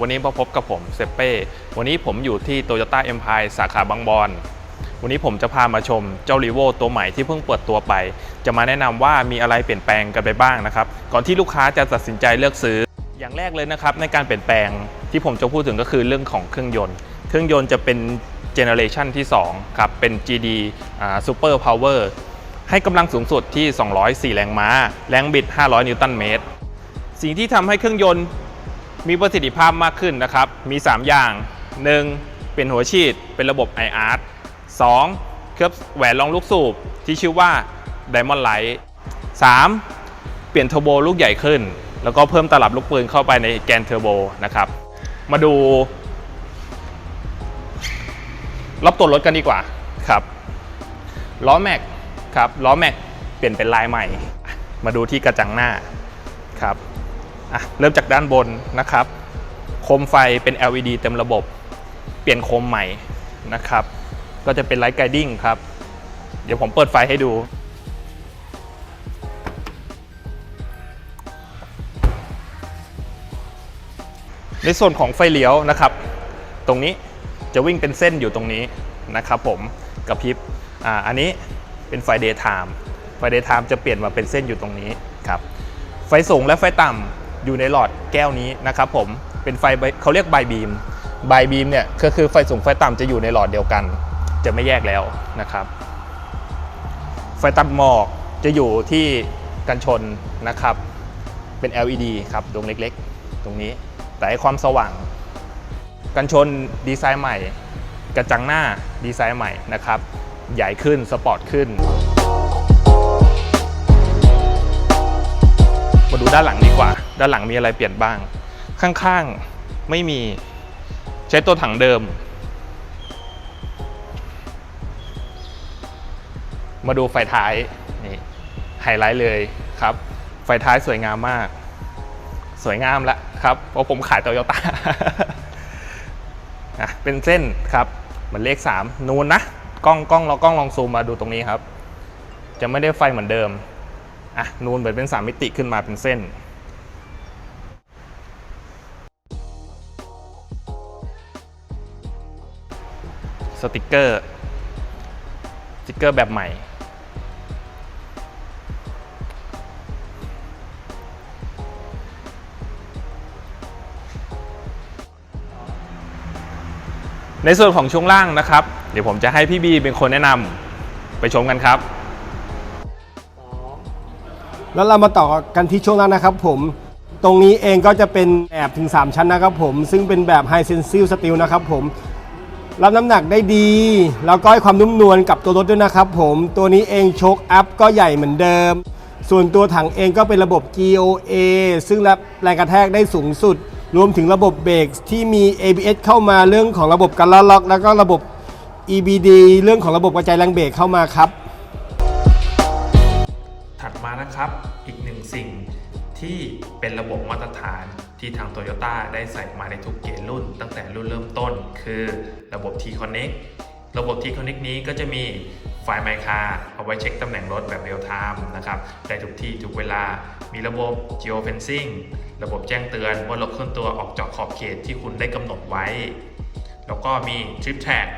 วันนี้มาพบกับผมเซเป้ วันนี้ผมอยู่ที่ Toyota Empire สาขาบางบอน วันนี้ผมจะพามาชมเจ้า r ีโวตัวใหม่ที่เพิ่งเปิดตัวไป จะมาแนะนำว่ามีอะไรเปลี่ยนแปลงกันไปบ้างนะครับ ก่อนที่ลูกค้าจะตัดสินใจเลือกซื้อ อย่างแรกเลยนะครับในการเปลี่ยนแปลงที่ผมจะพูดถึงก็คือเรื่องของเครื่องยนต์ เครื่องยนต์จะเป็นเจเนอเรชันที่2ครับ เป็น GD Super Power ให้กำลังสูงสุดที่ 204 แรงม้า แรงบิด 500 นิวตันเมตร สิ่งที่ทำให้เครื่องยนต์ มีประสิทธิภาพมากขึ้นนะครับ มี 3 อย่าง 1. เป็นหัวฉีด เป็นระบบ IR 2. เคลือบแหวนรองลูกสูบที่ชื่อว่า Diamond Light 3. เปลี่ยนเทอร์โบลูกใหญ่ขึ้น แล้วก็เพิ่มตลับลูกปืนเข้าไปในแกนเทอร์โบนะครับ มาดู รอบตัวรถกันดีกว่าครับล้อแม็กครับล้อแม็กเปลี่ยนเป็นลายใหม่ มาดูที่กระจังหน้า อะเริ่มจากด้านบนนะครับ โคมไฟเป็น LED เต็มระบบ เปลี่ยนโคมใหม่นะครับ ก็จะเป็นไลท์ไกดิ้งครับ เดี๋ยวผมเปิดไฟให้ดูในส่วนของไฟเลี้ยวนะครับ ตรงนี้จะวิ่งเป็นเส้นอยู่ตรงนี้นะครับผมกับพริบอ่าอันนี้เป็นไฟ daytime ไฟ daytime จะเปลี่ยนมาเป็นเส้นอยู่ตรงนี้ครับไฟสูงและไฟต่ำ อยู่ในหลอดแก้วนี้นะครับผมเป็นไฟเขาเรียกไบบีมไบบีมเนี่ยก็คือไฟสูงไฟต่ำจะอยู่ในหลอดเดียวกัน จะไม่แยกแล้วนะครับ ไฟตัดหมอกจะอยู่ที่กันชนนะครับ เป็น LED ครับดวงเล็กๆ ตรงนี้แต่ความสว่าง กันชนดีไซน์ใหม่ กระจังหน้าดีไซน์ใหม่นะครับ ใหญ่ขึ้นสปอร์ตขึ้น ดูด้านหลังดีกว่า ด้านหลังมีอะไรเปลี่ยนบ้าง ข้างๆไม่มีใช้ตัวถังเดิม มาดูไฟท้ายนี่ไฮไลท์เลยครับ ไฟท้ายสวยงามมาก สวยงามล้วครับ เพราะผมขายโตโยต้าอะเป็นเส้นครับเหมือนเลข 3 นูนนะกล้องกล้องเรากล้องลองซูมมาดูตรงนี้ครับ จะไม่ได้ไฟเหมือนเดิม อะนูนเหมือนเป็น 3 มิติขึ้นมาเป็นเส้น สติกเกอร์ สติกเกอร์แบบใหม่ ในส่วนของช่วงล่างนะครับ เดี๋ยวผมจะให้พี่บีเป็นคนแนะนำไปชมกันครับ แล้วเรามาต่อกันที่ช่วงล่างนะครับ ผมตรงนี้เองก็จะเป็นแบบถึง 3 ชั้นนะครับผม ซึ่งเป็นแบบ High Sensitive Steel นะครับผม รับน้ำหนักได้ดี แล้วก็ให้ความนุ่มนวลกับตัวรถด้วยนะครับผม ตัวนี้เองโชคอัพก็ใหญ่เหมือนเดิม ส่วนตัวถังเองก็เป็นระบบ GOA ซึ่งรับแรงกระแทกได้สูงสุด รวมถึงระบบเบรกที่มี ABS เข้ามาเรื่องของระบบการล็อก แล้วก็ระบบ EBD เรื่องของระบบกระจายแรงเบรกเข้ามาครับ มานะครับ อีกหนึ่งสิ่งที่เป็นระบบมาตรฐานที่ทาง Toyota ได้ใส่มาในทุกเกรดรุ่น ตั้งแต่รุ่นเริ่มต้น คือระบบ T-Connect ระบบ T-Connect นี้ก็จะมีไฟล์ My Car เอาไว้เช็คตำแหน่งรถแบบเรียลไทม์นะครับได้ทุกที่ทุกเวลามีระบบ Geofencing ระบบแจ้งเตือนว่ารถเคลื่อนตัวออกจากขอบเขตที่คุณได้กำหนดไว้ แล้วก็มี Trip Track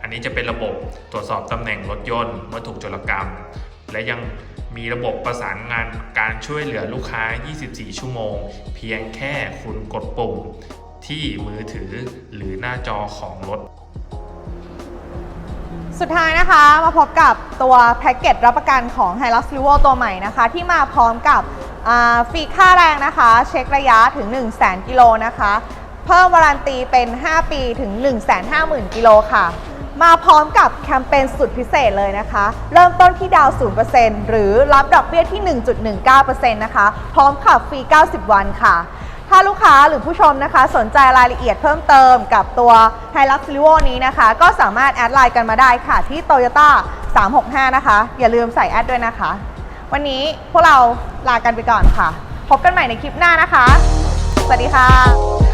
อันนี้จะเป็นระบบตรวจสอบตำแหน่งรถยนต์เมื่อถูกโจรกรรม และยังมีระบบประสานงานการช่วยเหลือลูกค้า 24 ชั่วโมง เพียงแค่คุณกดปุ่มที่มือถือหรือหน้าจอของรถ สุดท้ายนะคะมาพบกับตัวแพ็กเกจรับประกันของ h i l u x r e v o ตัวใหม่นะคะ ที่มาพร้อมกับฟรีค่าแรงนะคะ เช็คระยะถึง 1 0 0 0 0 0กิโลนะคะ เพิ่มวารันตีเป็น 5 ปีถึง 1 5 0 0 0 0กิโลค่ะ มาพร้อมกับแคมเปญสุดพิเศษเลยนะคะ เริ่มต้นที่ดาวน์0%หรือรับดอกเบี้ยที่ 1.19%นะคะ พร้อมขับฟรี 90 วันค่ะ ถ้าลูกค้าหรือผู้ชมนะคะ สนใจรายละเอียดเพิ่มเติมกับตัว h i l u x r e v o นี้นะคะ ก็สามารถแอดไลน์กันมาได้ค่ะ ที่ Toyota 365 นะคะ อย่าลืมใส่แอดด้วยนะคะ วันนี้พวกเราลากันไปก่อนค่ะ พบกันใหม่ในคลิปหน้านะคะ สวัสดีค่ะ